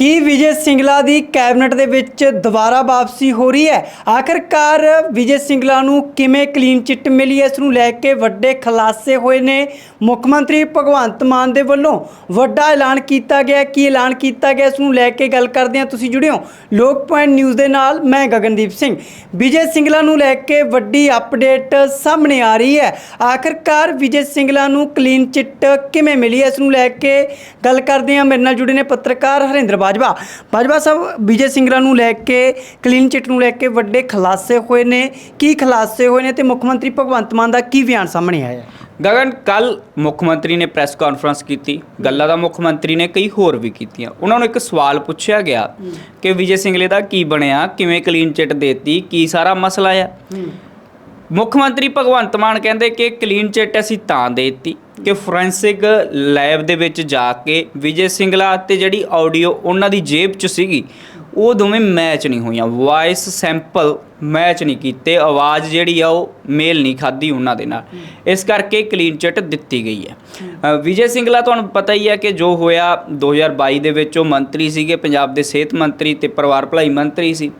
ਕੀ ਵਿਜੇ ਸਿੰਗਲਾ ਦੀ ਕੈਬਨਿਟ ਦੇ ਵਿੱਚ ਦੁਬਾਰਾ ਵਾਪਸੀ ਹੋ ਰਹੀ ਹੈ? ਆਖਰਕਾਰ ਵਿਜੇ ਸਿੰਗਲਾ ਨੂੰ ਕਿਵੇਂ ਕਲੀਨ ਚਿੱਟ ਮਿਲੀ? ਹੈ ਇਸ ਨੂੰ ਲੈ ਕੇ ਵੱਡੇ ਖੁਲਾਸੇ ਹੋਏ ਨੇ ਮੁੱਖ ਮੰਤਰੀ ਭਗਵੰਤ ਮਾਨ ਦੇ ਵੱਲੋਂ। ਵੱਡਾ ਐਲਾਨ ਕੀਤਾ ਗਿਆ। ਕੀ ਐਲਾਨ ਕੀਤਾ ਗਿਆ? ਇਸ ਨੂੰ ਲੈ ਕੇ ਗੱਲ ਕਰਦੇ ਹਾਂ। ਤੁਸੀਂ ਜੁੜਿਓ ਲੋਕ ਪੁਆਇੰਟ ਨਿਊਜ਼ ਦੇ ਨਾਲ। ਮੈਂ ਗਗਨਦੀਪ ਸਿੰਘ। ਵਿਜੇ ਸਿੰਗਲਾ ਨੂੰ ਲੈ ਕੇ ਵੱਡੀ ਅਪਡੇਟ ਸਾਹਮਣੇ ਆ ਰਹੀ ਹੈ। ਆਖਰਕਾਰ ਵਿਜੇ ਸਿੰਗਲਾ ਨੂੰ ਕਲੀਨ ਚਿੱਟ ਕਿਵੇਂ ਮਿਲੀ? ਇਸ ਨੂੰ ਲੈ ਕੇ ਗੱਲ ਕਰਦੇ ਹਾਂ। ਮੇਰੇ ਨਾਲ ਜੁੜੇ ਨੇ ਪੱਤਰਕਾਰ ਹਰਿੰਦਰ ਬਾਜਵਾ ਬਾਜਵਾ ਸਾਹਿਬ ਵਿਜੇ ਸਿੰਗਲਾ ਨੂੰ ਲੈ ਕੇ ਕਲੀਨ ਚਿੱਟ ਨੂੰ ਲੈ ਕੇ ਵੱਡੇ ਖੁਲਾਸੇ ਹੋਏ ਨੇ। ਕੀ ਖੁਲਾਸੇ ਹੋਏ ਨੇ ਤੇ ਮੁੱਖ ਮੰਤਰੀ ਭਗਵੰਤ ਮਾਨ ਦਾ ਕੀ ਬਿਆਨ ਸਾਹਮਣੇ ਆਇਆ ਗਗਨ ਕੱਲ ਮੁੱਖ ਮੰਤਰੀ ਨੇ ਪ੍ਰੈਸ ਕਾਨਫਰੰਸ ਕੀਤੀ ਗੱਲਾਂ ਦਾ ਮੁੱਖ ਮੰਤਰੀ ਨੇ ਕਈ ਹੋਰ ਵੀ ਕੀਤੀਆਂ। ਉਹਨਾਂ ਨੂੰ ਇੱਕ ਸਵਾਲ ਪੁੱਛਿਆ ਗਿਆ ਕਿ ਵਿਜੇ ਸਿੰਗਲੇ ਦਾ ਕੀ ਬਣਿਆ ਕਿਵੇਂ ਕਲੀਨ ਚਿੱਟ ਦੇਤੀ ਕੀ ਸਾਰਾ ਮਸਲਾ ਆ? ਮੁੱਖ ਮੰਤਰੀ ਭਗਵੰਤ ਮਾਨ ਕਹਿੰਦੇ ਕਿ ਕਲੀਨ ਚਿੱਟ ਅਸੀਂ ਤਾਂ ਦੇਤੀ ਕਿ ਫੋਰੈਂਸਿਕ ਲੈਬ ਦੇ ਵਿੱਚ ਜਾ ਕੇ ਵਿਜੇ ਸਿੰਗਲਾ ਤੇ ਜਿਹੜੀ ਆਡੀਓ ਉਹਨਾਂ ਦੀ ਜੇਬ 'ਚ ਸੀਗੀ, ਉਹ ਦੋਵੇਂ ਮੈਚ ਨਹੀਂ ਹੋਈਆਂ। ਵਾਇਸ ਸੈਂਪਲ ਮੈਚ ਨਹੀਂ ਕੀਤੇ, ਆਵਾਜ਼ ਜਿਹੜੀ ਆ ਉਹ ਮੇਲ ਨਹੀਂ ਖਾਦੀ ਉਹਨਾਂ ਦੇ ਨਾਲ। ਇਸ ਕਰਕੇ ਕਲੀਨ ਚਿੱਟ ਦਿੱਤੀ ਗਈ ਹੈ। ਵਿਜੇ ਸਿੰਗਲਾ ਤੁਹਾਨੂੰ ਪਤਾ ਹੀ ਹੈ ਕਿ ਜੋ ਹੋਇਆ 2022 ਦੇ ਵਿੱਚ ਉਹ ਮੰਤਰੀ ਸੀਗੇ, ਪੰਜਾਬ ਦੇ ਸਿਹਤ ਮੰਤਰੀ ਤੇ ਪਰਿਵਾਰ ਭਲਾਈ ਮੰਤਰੀ ਸੀ।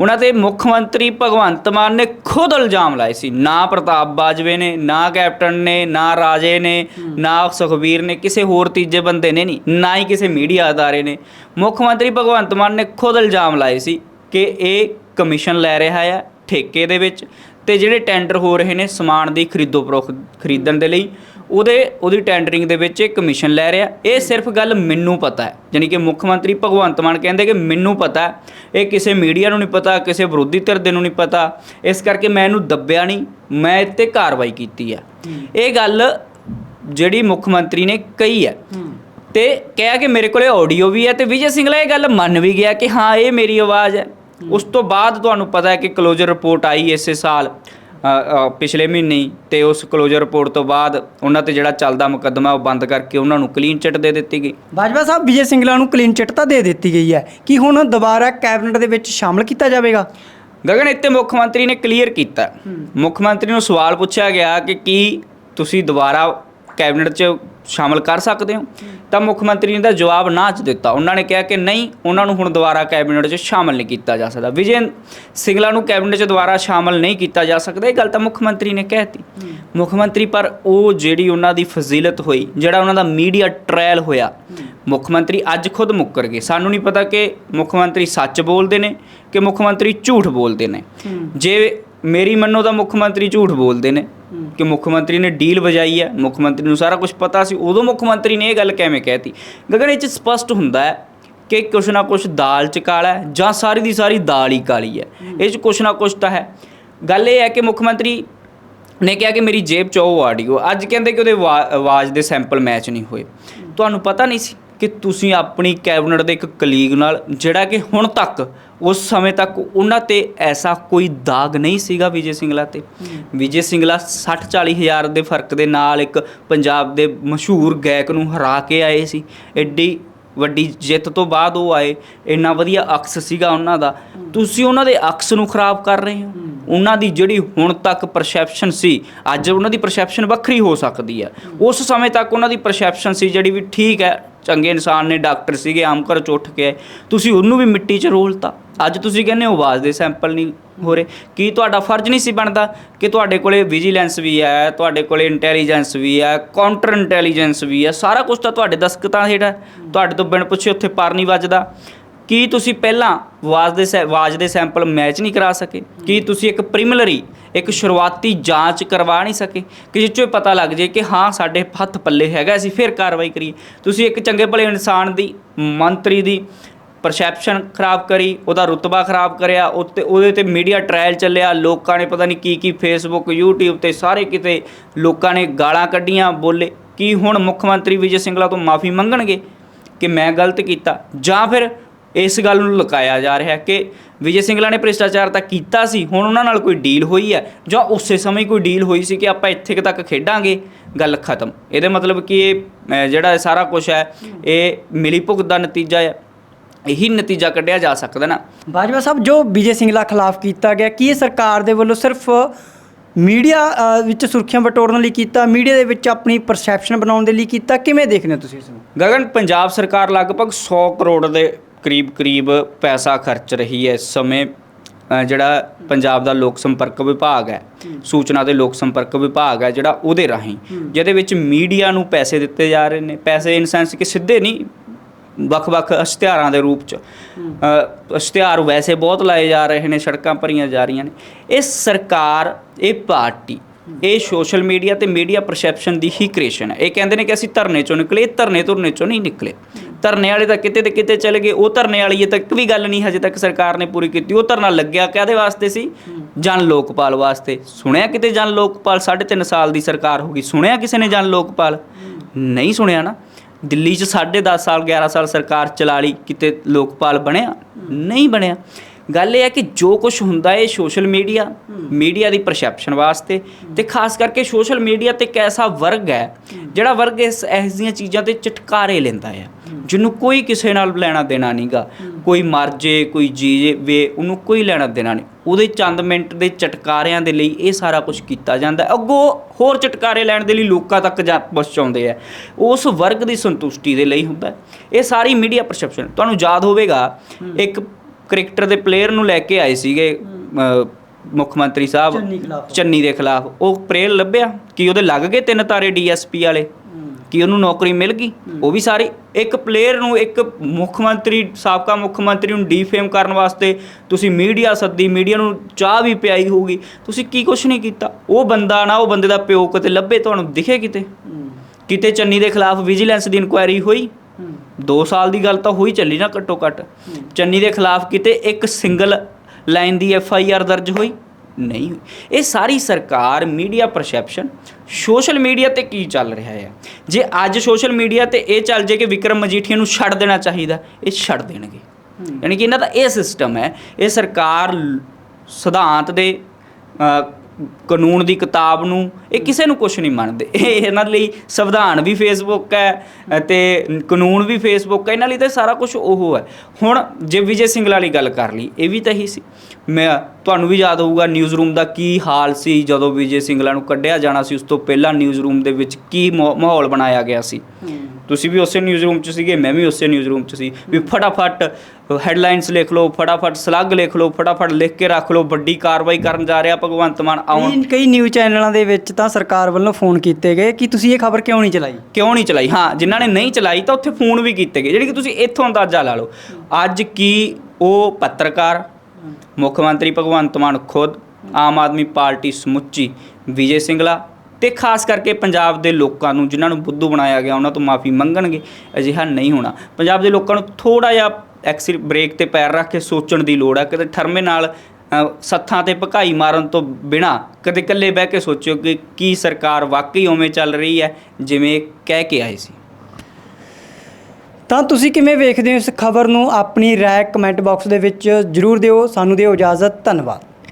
ਉਹਨਾਂ ਤੇ ਮੁੱਖ ਮੰਤਰੀ ਭਗਵੰਤ ਮਾਨ ਨੇ ਖੁਦ ਇਲਜ਼ਾਮ ਲਾਏ ਸੀ। ਨਾ ਪ੍ਰਤਾਪ ਬਾਜਵੇ ਨੇ, ਨਾ ਕੈਪਟਨ ਨੇ, ਨਾ ਰਾਜੇ ਨੇ, ਨਾ ਸੁਖਬੀਰ ਨੇ, ਕਿਸੇ ਹੋਰ ਤੀਜੇ ਬੰਦੇ ਨੇ ਨਹੀਂ, ਨਾ ਹੀ ਕਿਸੇ ਮੀਡੀਆ ਅਦਾਰੇ ਨੇ। ਮੁੱਖ ਮੰਤਰੀ ਭਗਵੰਤ ਮਾਨ ਨੇ ਖੁਦ ਇਲਜ਼ਾਮ ਲਾਏ ਸੀ ਕਿ ਇਹ ਕਮਿਸ਼ਨ ਲੈ ਰਿਹਾ ਹੈ ਠੇਕੇ ਦੇ ਵਿੱਚ ਤੇ ਜਿਹੜੇ ਟੈਂਡਰ ਹੋ ਰਹੇ ਨੇ ਸਮਾਨ ਦੀ ਖਰੀਦੋ ਫਰੋਖਤ ਖਰੀਦਣ ਦੇ ਲਈ ਉਹਦੇ ਉਹਦੀ ਟੈਂਡਰਿੰਗ ਦੇ ਵਿੱਚ ਕਮਿਸ਼ਨ ਲੈ ਰਿਹਾ। ਇਹ ਸਿਰਫ ਗੱਲ ਮੈਨੂੰ ਪਤਾ ਹੈ। ਯਾਨੀ ਕਿ ਮੁੱਖ ਮੰਤਰੀ ਭਗਵੰਤ ਮਾਨ ਕਹਿੰਦੇ ਕਿ ਮੈਨੂੰ ਪਤਾ ਇਹ ਕਿਸੇ ਮੀਡੀਆ ਨੂੰ ਨਹੀਂ ਪਤਾ ਕਿਸੇ ਵਿਰੋਧੀ ਧਿਰ ਦੇ ਨੂੰ ਨਹੀਂ ਪਤਾ। ਇਸ ਕਰਕੇ ਮੈਂ ਇਹਨੂੰ ਦੱਬਿਆ ਨਹੀਂ। ਮੈਂ ਤੇ ਕਾਰਵਾਈ ਕੀਤੀ ਹੈ। ਇਹ ਗੱਲ ਜਿਹੜੀ ਮੁੱਖ ਮੰਤਰੀ ਨੇ ਕਹੀ ਹੈ। ਤੇ ਕਿਹਾ ਕਿ ਮੇਰੇ ਕੋਲੇ ਆਡੀਓ ਵੀ ਹੈ ਤੇ ਵਿਜੇ ਸਿੰਗਲਾ ਇਹ ਗੱਲ ਮੰਨ ਵੀ ਗਿਆ ਕਿ ਹਾਂ ਇਹ ਮੇਰੀ ਆਵਾਜ਼ ਹੈ। ਉਸ ਤੋਂ ਬਾਅਦ ਤੁਹਾਨੂੰ ਪਤਾ ਹੈ ਕਿ ਕਲੋਜ਼ਰ ਰਿਪੋਰਟ ਆਈ ਇਸੇ ਸਾਲ। ਪਿਛਲੇ ਮਹੀਨੇ ਤੇ ਉਸ ਕਲੋਜ਼ਰ ਰਿਪੋਰਟ ਤੋਂ ਬਾਅਦ ਉਹਨਾਂ ਤੇ ਜਿਹੜਾ ਚੱਲਦਾ ਮੁਕੱਦਮਾ ਉਹ ਬੰਦ ਕਰਕੇ ਉਹਨਾਂ ਨੂੰ ਕਲੀਨ ਚਿੱਟ ਦੇ ਦਿੱਤੀ ਗਈ। ਬਾਜਵਾ ਸਾਹਿਬ ਵਿਜੇ ਸਿੰਗਲਾ ਨੂੰ ਕਲੀਨ ਚਿੱਟ ਤਾਂ ਦੇ ਦਿੱਤੀ ਗਈ ਹੈ। ਕੀ ਹੁਣ ਦੁਬਾਰਾ ਕੈਬਨਿਟ ਦੇ ਵਿੱਚ ਸ਼ਾਮਲ ਕੀਤਾ ਜਾਵੇਗਾ? ਗਗਨ ਇੱਥੇ ਮੁੱਖ ਮੰਤਰੀ ਨੇ ਕਲੀਅਰ ਕੀਤਾ। ਮੁੱਖ ਮੰਤਰੀ ਨੂੰ ਸਵਾਲ ਪੁੱਛਿਆ ਗਿਆ ਕਿ ਕੀ ਤੁਸੀਂ ਦੁਬਾਰਾ ਕੈਬਨਿਟ 'ਚ ਸ਼ਾਮਲ ਕਰ ਸਕਦੇ ਹੋ। ਤਾਂ ਮੁੱਖ ਮੰਤਰੀ ਨੇ ਦਾ ਜਵਾਬ ਨਾ ਚ ਦਿੱਤਾ। ਉਹਨਾਂ ਨੇ ਕਿਹਾ ਕਿ ਨਹੀਂ ਉਹਨਾਂ ਨੂੰ ਹੁਣ ਦੁਬਾਰਾ ਕੈਬਨਿਟ 'ਚ ਸ਼ਾਮਲ ਨਹੀਂ ਕੀਤਾ ਜਾ ਸਕਦਾ। ਵਿਜੇ ਸਿੰਗਲਾ ਨੂੰ ਕੈਬਨਿਟ 'ਚ ਦੁਬਾਰਾ ਸ਼ਾਮਲ ਨਹੀਂ ਕੀਤਾ ਜਾ ਸਕਦਾ ਇਹ ਗੱਲ ਤਾਂ ਮੁੱਖ ਮੰਤਰੀ ਨੇ ਕਹਿਤੀ। ਮੁੱਖ ਮੰਤਰੀ ਪਰ ਉਹ ਜਿਹੜੀ ਉਹਨਾਂ ਦੀ ਫਜ਼ੀਲਤ ਹੋਈ ਜਿਹੜਾ ਉਹਨਾਂ ਦਾ ਮੀਡੀਆ ਟ੍ਰਾਇਲ ਹੋਇਆ ਮੁੱਖ ਮੰਤਰੀ ਅੱਜ ਖੁਦ ਮੁੱਕਰ ਗਏ। ਸਾਨੂੰ ਨਹੀਂ ਪਤਾ ਕਿ ਮੁੱਖ ਮੰਤਰੀ ਸੱਚ ਬੋਲਦੇ ਨੇ ਕਿ ਮੁੱਖ ਮੰਤਰੀ ਝੂਠ ਬੋਲਦੇ ਨੇ। ਜੇ ਮੇਰੀ ਮੰਨੋ ਤਾਂ ਮੁੱਖ ਮੰਤਰੀ ਝੂਠ ਬੋਲਦੇ ਨੇ। ਕਿ ਮੁੱਖ ਮੰਤਰੀ ਨੇ ਡੀਲ ਵਜਾਈ ਹੈ ਮੁੱਖ ਮੰਤਰੀ ਨੂੰ ਸਾਰਾ ਕੁਝ ਪਤਾ ਸੀ, ਉਦੋਂ ਮੁੱਖ ਮੰਤਰੀ ਨੇ ਇਹ ਗੱਲ ਕਿਵੇਂ ਕਹਿਤੀ? ਗਗਨ, ਇਹ ਚ ਸਪਸ਼ਟ ਹੁੰਦਾ ਹੈ ਕਿ ਕੁਛ ਨਾ ਕੁਛ ਦਾਲ ਚ ਕਾਲਾ ਹੈ ਜਾਂ ਸਾਰੀ ਦੀ ਸਾਰੀ ਦਾਲ ਹੀ ਕਾਲੀ ਹੈ। ਇਹ ਚ ਕੁਛ ਨਾ ਕੁਛ ਤਾਂ ਹੈ। ਗੱਲ ਇਹ ਹੈ ਕਿ ਮੁੱਖ ਮੰਤਰੀ ਨੇ ਕਿਹਾ ਕਿ ਮੇਰੀ ਜੇਬ 'ਚ ਉਹ ਆਡੀਓ, ਅੱਜ ਕਹਿੰਦੇ ਕਿ ਉਹਦੇ ਵਾ- ਆਵਾਜ਼ ਦੇ ਸੈਂਪਲ ਮੈਚ ਨਹੀਂ ਹੋਏ। ਤੁਹਾਨੂੰ ਪਤਾ ਨਹੀਂ ਸੀ ਕਿ ਤੁਸੀਂ ਆਪਣੀ ਕੈਬਨਿਟ ਦੇ ਇੱਕ ਕਲੀਗ ਨਾਲ, ਜਿਹੜਾ ਕਿ ਹੁਣ ਤੱਕ ਉਸ ਸਮੇਂ ਤੱਕ ਉਹਨਾਂ ਤੇ ਐਸਾ ਕੋਈ ਦਾਗ ਨਹੀਂ ਸੀਗਾ ਵਿਜੇ ਸਿੰਗਲਾ ਤੇ। ਵਿਜੇ ਸਿੰਗਲਾ 60 40 ਹਜ਼ਾਰ ਦੇ ਫ਼ਰਕ ਦੇ ਨਾਲ ਇੱਕ ਪੰਜਾਬ ਦੇ ਮਸ਼ਹੂਰ ਗਾਇਕ ਨੂੰ ਹਰਾ ਕੇ ਆਏ ਸੀ। ਐਡੀ ਵੱਡੀ ਜਿੱਤ ਤੋਂ ਬਾਅਦ ਉਹ ਆਏ। ਇੰਨਾ ਵਧੀਆ ਅਕਸ ਸੀਗਾ ਉਹਨਾਂ ਦਾ। ਤੁਸੀਂ ਉਹਨਾਂ ਦੇ ਅਕਸ ਨੂੰ ਖਰਾਬ ਕਰ ਰਹੇ ਹੋ। ਉਹਨਾਂ ਦੀ ਜਿਹੜੀ ਹੁਣ ਤੱਕ ਪਰਸੈਪਸ਼ਨ ਸੀ ਅੱਜ ਉਹਨਾਂ ਦੀ ਪਰਸੈਪਸ਼ਨ ਵੱਖਰੀ ਹੋ ਸਕਦੀ ਹੈ। ਉਸ ਸਮੇਂ ਤੱਕ ਉਹਨਾਂ ਦੀ ਪਰਸੈਪਸ਼ਨ ਸੀ ਜਿਹੜੀ ਵੀ ਠੀਕ ਹੈ ਚੰਗੇ ਇਨਸਾਨ ਨੇ ਡਾਕਟਰ ਸੀਗੇ ਆਮ ਘਰ ਚ ਉੱਠ ਕੇ ਤੁਸੀਂ ਉਹਨੂੰ ਵੀ ਮਿੱਟੀ 'ਚ ਰੋਲਤਾ। ਅੱਜ ਤੁਸੀਂ ਕਹਿੰਦੇ ਹੋ ਆਵਾਜ਼ ਦੇ ਸੈਂਪਲ ਨਹੀਂ ਹੋ ਰਹੇ। ਕੀ ਤੁਹਾਡਾ ਫਰਜ਼ ਨਹੀਂ ਸੀ ਬਣਦਾ ਕਿ ਤੁਹਾਡੇ ਕੋਲੇ ਵਿਜੀਲੈਂਸ ਵੀ ਹੈ, ਤੁਹਾਡੇ ਕੋਲੇ ਇੰਟੈਲੀਜੈਂਸ ਵੀ ਹੈ ਕਾਊਂਟਰ ਇੰਟੈਲੀਜੈਂਸ ਵੀ ਹੈ, ਸਾਰਾ ਕੁਝ ਤਾਂ ਤੁਹਾਡੇ ਦਸਤਖਤਾਂ ਹੇਠ ਤੁਹਾਡੇ ਤੋਂ ਬਿਨ ਪੁੱਛੇ ਉੱਥੇ ਪਰ ਨਹੀਂ ਵੱਜਦਾ। ਕੀ ਤੁਸੀਂ ਪਹਿਲਾਂ ਆਵਾਜ਼ ਦੇ ਸੈ- ਆਵਾਜ਼ ਦੇ ਸੈਂਪਲ ਮੈਚ ਨਹੀਂ ਕਰਾ ਸਕੇ? ਕੀ ਤੁਸੀਂ ਇੱਕ ਪ੍ਰੀਮਿਲਰੀ ਇੱਕ ਸ਼ੁਰੂਆਤੀ ਜਾਂਚ ਕਰਵਾ ਨਹੀਂ ਸਕੇ? ਕਿ ਜਿਸ ਚੋਂ ਇਹ ਪਤਾ ਲੱਗ ਜੇ ਕਿ ਹਾਂ, ਸਾਡੇ ਹੱਥ ਪੱਲੇ ਹੈਗਾ, ਅਸੀਂ ਫਿਰ ਕਾਰਵਾਈ ਕਰੀਏ। ਤੁਸੀਂ ਇੱਕ ਚੰਗੇ ਭਲੇ ਇਨਸਾਨ ਦੀ, ਮੰਤਰੀ ਦੀ ਪਰਸੈਪਸ਼ਨ ਖਰਾਬ ਕਰੀ, ਉਹਦਾ ਰੁਤਬਾ ਖਰਾਬ ਕਰਿਆ, ਉੱਤੇ ਉਹਦੇ ਤੇ ਮੀਡੀਆ ਟ੍ਰਾਇਲ ਚੱਲਿਆ, ਲੋਕਾਂ ਨੇ ਪਤਾ ਨਹੀਂ ਕੀ ਕੀ ਫੇਸਬੁੱਕ YouTube ਤੇ ਸਾਰੇ ਕਿਤੇ ਲੋਕਾਂ ਨੇ ਗਾਲਾਂ ਕੱਢੀਆਂ, ਬੋਲੇ, ਕੀ ਹੁਣ ਮੁੱਖ ਮੰਤਰੀ ਵਿਜੇ ਸਿੰਗਲਾ ਤੋਂ ਮਾਫੀ ਮੰਗਣਗੇ ਕਿ ਮੈਂ ਗਲਤ ਕੀਤਾ? ਜਾਂ ਫਿਰ ਇਸ ਗੱਲ ਨੂੰ ਲੁਕਾਇਆ ਜਾ ਰਿਹਾ ਕਿ ਵਿਜੇ ਸਿੰਗਲਾ ਨੇ ਭ੍ਰਿਸ਼ਟਾਚਾਰ ਤਾਂ ਕੀਤਾ ਸੀ, ਹੁਣ ਉਹਨਾਂ ਨਾਲ ਕੋਈ ਡੀਲ ਹੋਈ ਹੈ? ਜਾਂ ਉਸੇ ਸਮੇਂ ਕੋਈ ਡੀਲ ਹੋਈ ਸੀ ਕਿ ਆਪਾਂ ਇੱਥੇ ਕੁ ਤੱਕ ਖੇਡਾਂਗੇ? ਗੱਲ ਖਤਮ। ਇਹਦੇ ਮਤਲਬ ਕਿ ਇਹ ਜਿਹੜਾ ਸਾਰਾ ਕੁਝ ਹੈ, ਇਹ ਮਿਲੀ ਭੁਗਤ ਦਾ ਨਤੀਜਾ ਹੈ। ਇਹੀ ਨਤੀਜਾ ਕੱਢਿਆ ਜਾ ਸਕਦਾ ਨਾ। ਬਾਜਵਾ ਸਾਹਿਬ ਜੋ ਵਿਜੇ ਸਿੰਗਲਾ ਖਿਲਾਫ ਕੀਤਾ ਗਿਆ ਕੀ ਇਹ ਸਰਕਾਰ ਦੇ ਵੱਲੋਂ ਸਿਰਫ ਮੀਡੀਆ ਵਿੱਚ ਸੁਰਖੀਆਂ ਬਟੋਰਨ ਲਈ ਕੀਤਾ ਮੀਡੀਆ ਦੇ ਵਿੱਚ ਆਪਣੀ ਪਰਸੈਪਸ਼ਨ ਬਣਾਉਣ ਦੇ ਲਈ ਕੀਤਾ ਕਿਵੇਂ ਦੇਖਦੇ ਹੋ ਤੁਸੀਂ ਇਸ ਨੂੰ? ਗਗਨ ਪੰਜਾਬ ਸਰਕਾਰ ਲਗਭਗ 100 ਕਰੋੜ ਦੇ ਕਰੀਬ-ਕਰੀਬ ਪੈਸਾ ਖਰਚ ਰਹੀ ਹੈ ਇਸ ਸਮੇਂ ਜਿਹੜਾ ਪੰਜਾਬ ਦਾ ਲੋਕ ਸੰਪਰਕ ਵਿਭਾਗ ਹੈ ਸੂਚਨਾ ਤੇ ਲੋਕ ਸੰਪਰਕ ਵਿਭਾਗ ਹੈ ਜਿਹੜਾ ਉਹਦੇ ਰਾਹੀਂ ਜਿਹਦੇ ਵਿੱਚ ਮੀਡੀਆ ਨੂੰ ਪੈਸੇ ਦਿੱਤੇ ਜਾ ਰਹੇ ਨੇ। ਪੈਸੇ ਇਨ ਸੈਂਸ ਕਿ ਸਿੱਧੇ ਨਹੀਂ ਵੱਖ-ਵੱਖ ਇਸ਼ਤਿਹਾਰਾਂ ਦੇ ਰੂਪ ਚ। ਇਸ਼ਤਿਹਾਰ ਵੈਸੇ ਬਹੁਤ ਲਾਏ ਜਾ ਰਹੇ ਨੇ ਸੜਕਾਂ ਭਰੀਆਂ ਜਾ ਰਹੀਆਂ ਨੇ। ਇਹ ਸਰਕਾਰ ਇਹ ਪਾਰਟੀ ਇਹ ਸੋਸ਼ਲ ਮੀਡੀਆ ਤੇ ਮੀਡੀਆ ਪਰਸੈਪਸ਼ਨ ਦੀ ਹੀ ਕ੍ਰੀਏਸ਼ਨ ਹੈ। ਇਹ ਕਹਿੰਦੇ ਨੇ ਕਿ ਅਸੀਂ ਧਰਨੇ ਚੋਂ ਨਿਕਲੇ ਧਰਨੇ ਧੁਰਨੇ ਚੋਂ ਨਹੀਂ ਨਿਕਲੇ। ਧਰਨੇ ਵਾਲੇ ਤਾਂ ਕਿਤੇ ਤੇ ਕਿਤੇ ਚਲੇ ਗਏ ਉਹ ਧਰਨੇ ਵਾਲੀ ਇਹ ਤੱਕ ਵੀ ਗੱਲ ਨਹੀਂ ਹਜੇ ਤੱਕ ਸਰਕਾਰ ਨੇ ਪੂਰੀ ਕੀਤੀ। ਉਹ ਧਰਨਾ ਲੱਗਿਆ ਕਾਹਦੇ ਵਾਸਤੇ ਸੀ? ਜਨ ਲੋਕਪਾਲ ਵਾਸਤੇ। ਸੁਣਿਆ ਕਿਤੇ ਜਨ ਲੋਕਪਾਲ 3.5 ਸਾਲ ਦੀ ਸਰਕਾਰ ਹੋ ਗਈ। ਸੁਣਿਆ ਕਿਸੇ ਨੇ ਜਨ ਲੋਕਪਾਲ ਨਹੀਂ ਸੁਣਿਆ ਨਾ। ਦਿੱਲੀ 'ਚ 10.5 ਸਾਲ 11 ਸਾਲ ਸਰਕਾਰ ਚਲਾ ਲਈ ਕਿਤੇ ਲੋਕਪਾਲ ਬਣਿਆ? ਨਹੀਂ ਬਣਿਆ। ਗੱਲ ਇਹ ਹੈ ਕਿ ਜੋ ਕੁਝ ਹੁੰਦਾ ਹੈ ਸੋਸ਼ਲ ਮੀਡੀਆ ਮੀਡੀਆ ਦੀ ਪਰਸੈਪਸ਼ਨ ਵਾਸਤੇ ਤੇ ਖਾਸ ਕਰਕੇ ਸੋਸ਼ਲ ਮੀਡੀਆ ਤੇ ਇੱਕ ਐਸਾ ਵਰਗ ਹੈ ਜਿਹੜਾ ਵਰਗ ਇਸ ਇਹੋ ਜਿਹੀਆਂ ਚੀਜ਼ਾਂ ਤੇ ਚਟਕਾਰੇ ਲੈਂਦਾ ਹੈ। ਜਿਹਨੂੰ ਕੋਈ ਕਿਸੇ ਨਾਲ ਲੈਣਾ ਦੇਣਾ ਨਹੀਂਗਾ ਕੋਈ ਮਰ ਜੇ ਕੋਈ ਜੀ ਵੇ ਉਹਨੂੰ ਕੋਈ ਲੈਣਾ ਦੇਣਾ ਨਹੀਂ। ਉਹਦੇ ਚੰਦ ਮਿੰਟ ਦੇ ਚਟਕਾਰਿਆਂ ਦੇ ਲਈ ਇਹ ਸਾਰਾ ਕੁਝ ਕੀਤਾ ਜਾਂਦਾ। ਅੱਗੋਂ ਹੋਰ ਚਟਕਾਰੇ ਲੈਣ ਦੇ ਲਈ ਲੋਕਾਂ ਤੱਕ ਜਾ ਪਹੁੰਚਾਉਂਦੇ ਆ। ਉਸ ਵਰਗ ਦੀ ਸੰਤੁਸ਼ਟੀ ਦੇ ਲਈ ਹੁੰਦਾ। ਇਹ ਸਾਰੀ ਮੀਡੀਆ ਪਰਸੈਪਸ਼ਨ ਤੁਹਾਨੂੰ ਯਾਦ ਹੋਵੇਗਾ ਇੱਕ ਕ੍ਰਿਕਟਰ ਦੇ ਪਲੇਅਰ ਨੂੰ ਲੈ ਕੇ ਆਏ ਸੀਗੇ ਮੁੱਖ ਮੰਤਰੀ ਸਾਹਿਬ। ਚੰਨੀ ਦੇ ਖਿਲਾਫ। ਉਹ ਪ੍ਰੇਲ ਲੱਭਿਆ। ਕਿ ਉਹਦੇ ਲੱਗ ਗਏ ਤਿੰਨ ਤਾਰੇ ਡੀਐਸਪੀ ਵਾਲੇ? ਕਿ ਉਹਨੂੰ ਨੌਕਰੀ ਮਿਲ ਗਈ ਉਹ ਵੀ ਸਾਰੀ। ਇੱਕ ਪਲੇਅਰ ਨੂੰ ਇੱਕ ਮੁੱਖ ਮੰਤਰੀ ਸਾਬਕਾ ਮੁੱਖ ਮੰਤਰੀ ਨੂੰ ਡੀਫੇਮ ਕਰਨ ਵਾਸਤੇ ਤੁਸੀਂ ਮੀਡੀਆ ਸੱਦੀ ਮੀਡੀਆ ਨੂੰ ਚਾਹ ਵੀ ਪਿਆਈ ਹੋਊਗੀ। ਤੁਸੀਂ ਕੀ ਕੁਛ ਨਹੀਂ ਕੀਤਾ। ਉਹ ਬੰਦਾ ਨਾ ਉਹ ਬੰਦੇ ਦਾ ਪਿਓ ਕਿਤੇ ਲੱਭੇ ਤੁਹਾਨੂੰ ਦਿਖੇ ਕਿਤੇ? ਕਿਤੇ ਚੰਨੀ ਦੇ ਖਿਲਾਫ ਵਿਜੀਲੈਂਸ ਦੀ ਇਨਕੁਆਇਰੀ ਹੋਈ? 2 ਸਾਲ ਦੀ ਗੱਲ ਤਾਂ ਹੋਈ ਚੱਲੀ ਨਾ ਘੱਟੋ ਘੱਟ। ਚੰਨੀ ਦੇ ਖਿਲਾਫ ਕਿਤੇ ਇੱਕ ਸਿੰਗਲ ਲਾਈਨ ਦੀ ਐਫ ਆਈ ਆਰ ਦਰਜ ਹੋਈ? ਨਹੀਂ ਹੋਈ। ਇਹ ਸਾਰੀ ਸਰਕਾਰ ਮੀਡੀਆ ਪਰਸੈਪਸ਼ਨ ਸੋਸ਼ਲ ਮੀਡੀਆ ਤੇ ਕੀ ਚੱਲ ਰਿਹਾ ਹੈ? ਜੇ ਅੱਜ ਸੋਸ਼ਲ ਮੀਡੀਆ ਤੇ ਇਹ ਚੱਲ ਜੇ ਕਿ ਵਿਕਰਮ ਮਜੀਠੀਆ ਨੂੰ ਛੱਡ ਦੇਣਾ ਚਾਹੀਦਾ ਇਹ ਛੱਡ ਦੇਣਗੇ। ਯਾਨੀ ਕਿ ਇਹਨਾਂ ਦਾ ਇਹ ਸਿਸਟਮ ਹੈ ਇਹ ਸਰਕਾਰ ਸਿਧਾਂਤ ਦੇ ਕਾਨੂੰਨ ਦੀ ਕਿਤਾਬ ਨੂੰ ਇਹ ਕਿਸੇ ਨੂੰ ਕੁਝ ਨਹੀਂ ਮੰਨਦੇ। ਇਹ ਇਹਨਾਂ ਲਈ ਸੰਵਿਧਾਨ ਵੀ ਫੇਸਬੁੱਕ ਹੈ ਅਤੇ ਕਾਨੂੰਨ ਵੀ ਫੇਸਬੁੱਕ ਹੈ ਇਹਨਾਂ ਲਈ ਤਾਂ ਸਾਰਾ ਕੁਝ ਉਹ ਹੈ। ਹੁਣ ਜੇ ਵਿਜੇ ਸਿੰਗਲਾ ਵਾਲੀ ਗੱਲ ਕਰ ਲਈ ਇਹ ਵੀ ਤਾਂ ਹੀ ਸੀ। ਮੈਂ ਤੁਹਾਨੂੰ ਵੀ ਯਾਦ ਹੋਊਗਾ ਨਿਊਜ਼ ਰੂਮ ਦਾ ਕੀ ਹਾਲ ਸੀ ਜਦੋਂ ਵਿਜੇ ਸਿੰਗਲਾ ਨੂੰ ਕੱਢਿਆ ਜਾਣਾ ਸੀ ਉਸ ਤੋਂ ਪਹਿਲਾਂ ਨਿਊਜ਼ ਰੂਮ ਦੇ ਵਿੱਚ ਕੀ ਮਾਹੌ- ਮਾਹੌਲ ਬਣਾਇਆ ਗਿਆ ਸੀ। ਤੁਸੀਂ ਵੀ ਉਸੇ ਨਿਊਜ਼ ਰੂਮ 'ਚ ਸੀਗੇ ਮੈਂ ਵੀ ਉਸੇ ਨਿਊਜ਼ ਰੂਮ 'ਚ ਸੀ। ਵੀ ਫਟਾਫਟ ਹੈਡਲਾਈਨਸ ਲਿਖ ਲਓ ਫਟਾਫਟ ਸਲੱਗ ਲਿਖ ਲਓ ਫਟਾਫਟ ਲਿਖ ਕੇ ਰੱਖ ਲਓ ਵੱਡੀ ਕਾਰਵਾਈ ਕਰਨ ਜਾ ਰਿਹਾ ਭਗਵੰਤ ਮਾਨ ਆਉਣ। ਕਈ ਨਿਊਜ਼ ਚੈਨਲਾਂ ਦੇ ਵਿੱਚ ਤਾਂ ਸਰਕਾਰ ਵੱਲੋਂ ਫੋਨ ਕੀਤੇ ਗਏ ਕਿ ਤੁਸੀਂ ਇਹ ਖਬਰ ਕਿਉਂ ਨਹੀਂ ਚਲਾਈ? ਕਿਉਂ ਨਹੀਂ ਚਲਾਈ? ਹਾਂ ਜਿਨ੍ਹਾਂ ਨੇ ਨਹੀਂ ਚਲਾਈ ਤਾਂ ਉੱਥੇ ਫੋਨ ਵੀ ਕੀਤੇ ਗਏ ਜਿਹੜੀ ਕਿ ਤੁਸੀਂ ਇੱਥੋਂ ਅੰਦਾਜ਼ਾ ਲਾ ਲਓ। ਅੱਜ ਕੀ ਉਹ ਪੱਤਰਕਾਰ ਮੁੱਖ ਮੰਤਰੀ ਭਗਵੰਤ ਮਾਨ ਖੁਦ ਆਮ ਆਦਮੀ ਪਾਰਟੀ ਸਮੁੱਚੀ, ਵਿਜੇ ਸਿੰਗਲਾ ਤੇ ਖਾਸ ਕਰਕੇ ਪੰਜਾਬ ਦੇ ਲੋਕਾਂ ਨੂੰ, ਜਿਨ੍ਹਾਂ ਨੂੰ ਬੁੱਧੂ ਬਣਾਇਆ ਗਿਆ, ਉਹਨਾਂ ਤੋਂ ਮਾਫੀ ਮੰਗਣਗੇ, ਅਜਿਹਾ ਨਹੀਂ ਹੋਣਾ। ਪੰਜਾਬ ਦੇ ਲੋਕਾਂ ਨੂੰ ਥੋੜਾ ਜਿਹਾ ਐਕਸੀ ਬ੍ਰੇਕ ਤੇ ਪੈਰ ਰੱਖ ਕੇ ਸੋਚਣ ਦੀ ਲੋੜ ਹੈ ਕਿਤੇ ਠਰਮੇ ਨਾਲ ਸੱਥਾਂ ਤੇ ਭਕਾਈ ਮਾਰਨ ਤੋਂ ਬਿਨਾ ਕਦੇ ਇਕੱਲੇ ਬਹਿ ਕੇ ਸੋਚਿਓ ਕਿ ਕੀ ਸਰਕਾਰ ਵਾਕਈ ਉਵੇਂ ਚੱਲ ਰਹੀ ਹੈ, ਜਿਵੇਂ ਕਹਿ ਕੇ ਆਏ ਸੀ। ਤਾਂ ਤੁਸੀਂ ਕਿਵੇਂ ਵੇਖਦੇ ਹੋ ਇਸ ਖਬਰ ਨੂੰ? ਆਪਣੀ ਰਾਏ ਕਮੈਂਟ ਬਾਕਸ ਦੇ ਵਿੱਚ ਜਰੂਰ ਦਿਓ। ਸਾਨੂੰ ਦਿਓ ਇਜਾਜ਼ਤ। ਧੰਨਵਾਦ।